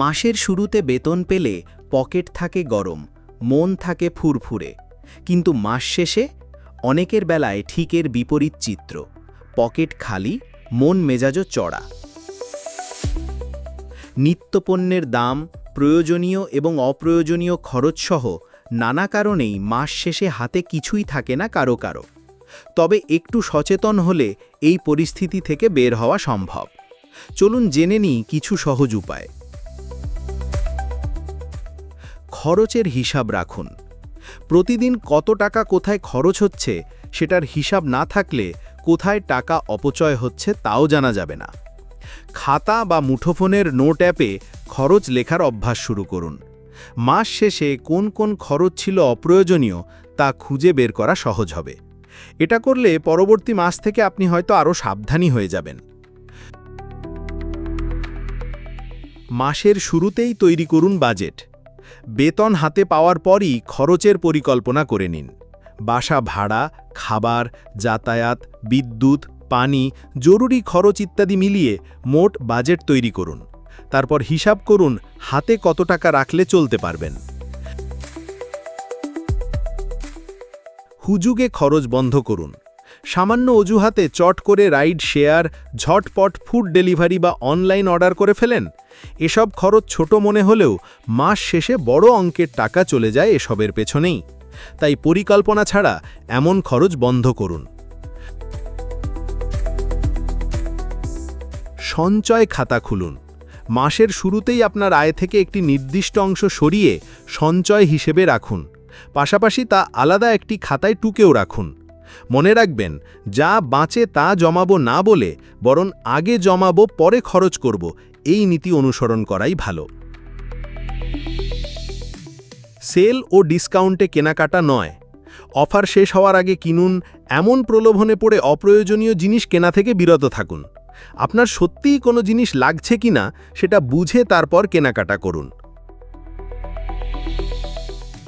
মাসের শুরুতে বেতন পেলে পকেট থাকে গরম, মন থাকে ফুরফুরে। কিন্তু মাস শেষে অনেকের বেলায় ঠিকের বিপরীত চিত্র, পকেট খালি, মন মেজাজও চড়া। নিত্যপণ্যের দাম, প্রয়োজনীয় এবং অপ্রয়োজনীয় খরচসহ নানা কারণেই মাস শেষে হাতে কিছুই থাকে না কারও কারও। তবে একটু সচেতন হলে এই পরিস্থিতি থেকে বের হওয়া সম্ভব। চলুন জেনে নিই কিছু সহজ উপায়। খরচের হিসাব রাখুন। প্রতিদিন কত টাকা কোথায় খরচ হচ্ছে সেটার হিসাব না থাকলে কোথায় টাকা অপচয় হচ্ছে তাও জানা যাবে না। খাতা বা মুঠোফোনের নোট অ্যাপে খরচ লেখার অভ্যাস শুরু করুন। মাস শেষে কোন কোন খরচ ছিল অপ্রয়োজনীয় তা খুঁজে বের করা সহজ হবে। এটা করলে পরবর্তী মাস থেকে আপনি হয়তো আরও সাবধানী হয়ে যাবেন। মাসের শুরুতেই তৈরি করুন বাজেট। বেতন হাতে পাওয়ার পরই খরচের পরিকল্পনা করে নিন। বাসা ভাড়া, খাবার, যাতায়াত, বিদ্যুৎ, পানি, জরুরি খরচ ইত্যাদি মিলিয়ে মোট বাজেট তৈরি করুন। তারপর হিসাব করুন হাতে কত টাকা রাখলে চলতে পারবেন। হুজুগে খরচ বন্ধ করুন। সামান্য অজুহাতে চট করে রাইড শেয়ার, ঝটপট ফুড ডেলিভারি বা অনলাইন অর্ডার করে ফেলেন। এসব খরচ ছোট মনে হলেও মাস শেষে বড় অঙ্কের টাকা চলে যায় এসবের পেছনেই। তাই পরিকল্পনা ছাড়া এমন খরচ বন্ধ করুন। সঞ্চয় খাতা খুলুন। মাসের শুরুতেই আপনার আয় থেকে একটি নির্দিষ্ট অংশ সরিয়ে সঞ্চয় হিসেবে রাখুন। পাশাপাশি তা আলাদা একটি খাতায় টুকেও রাখুন। মনে রাখবেন, যা বাঁচে তা জমাবো না বলে, বরং আগে জমাবো, পরে খরচ করব, এই নীতি অনুসরণ করাই ভালো। সেল ও ডিসকাউন্টে কেনাকাটা নয়। অফার শেষ হওয়ার আগে কিনুন, এমন প্রলোভনে পড়ে অপ্রয়োজনীয় জিনিস কেনা থেকে বিরত থাকুন। আপনার সত্যিই কোনো জিনিস লাগছে কিনা সেটা বুঝে তারপর কেনাকাটা করুন।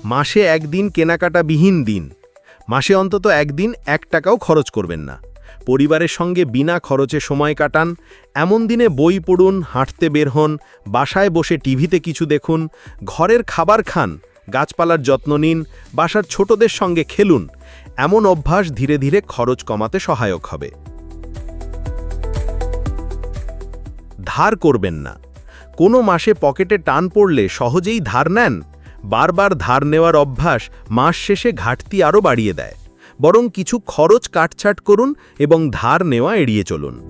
মাসে একদিন কেনাকাটাবিহীন দিন। মাসে অন্তত একদিন এক টাকাও খরচ করবেন না। পরিবারের সঙ্গে বিনা খরচে সময় কাটান, এমন দিনে বই পড়ুন, হাঁটতে বের হন, বাসায় বসে টিভিতে কিছু দেখুন, ঘরের খাবার খান, গাছপালার যত্ন নিন, বাসার ছোটদের সঙ্গে খেলুন, এমন অভ্যাস ধীরে ধীরে খরচ কমাতে সহায়ক হবে। ধার করবেন না। কোনো মাসে পকেটে টান পড়লে সহজেই ধার নেন? বারবার ধার নেওয়ার অভ্যাস মাস শেষে ঘাটতি আরও বাড়িয়ে দেয়। বরং কিছু খরচ কাটছাট করুন এবং ধার নেওয়া এড়িয়ে চলুন।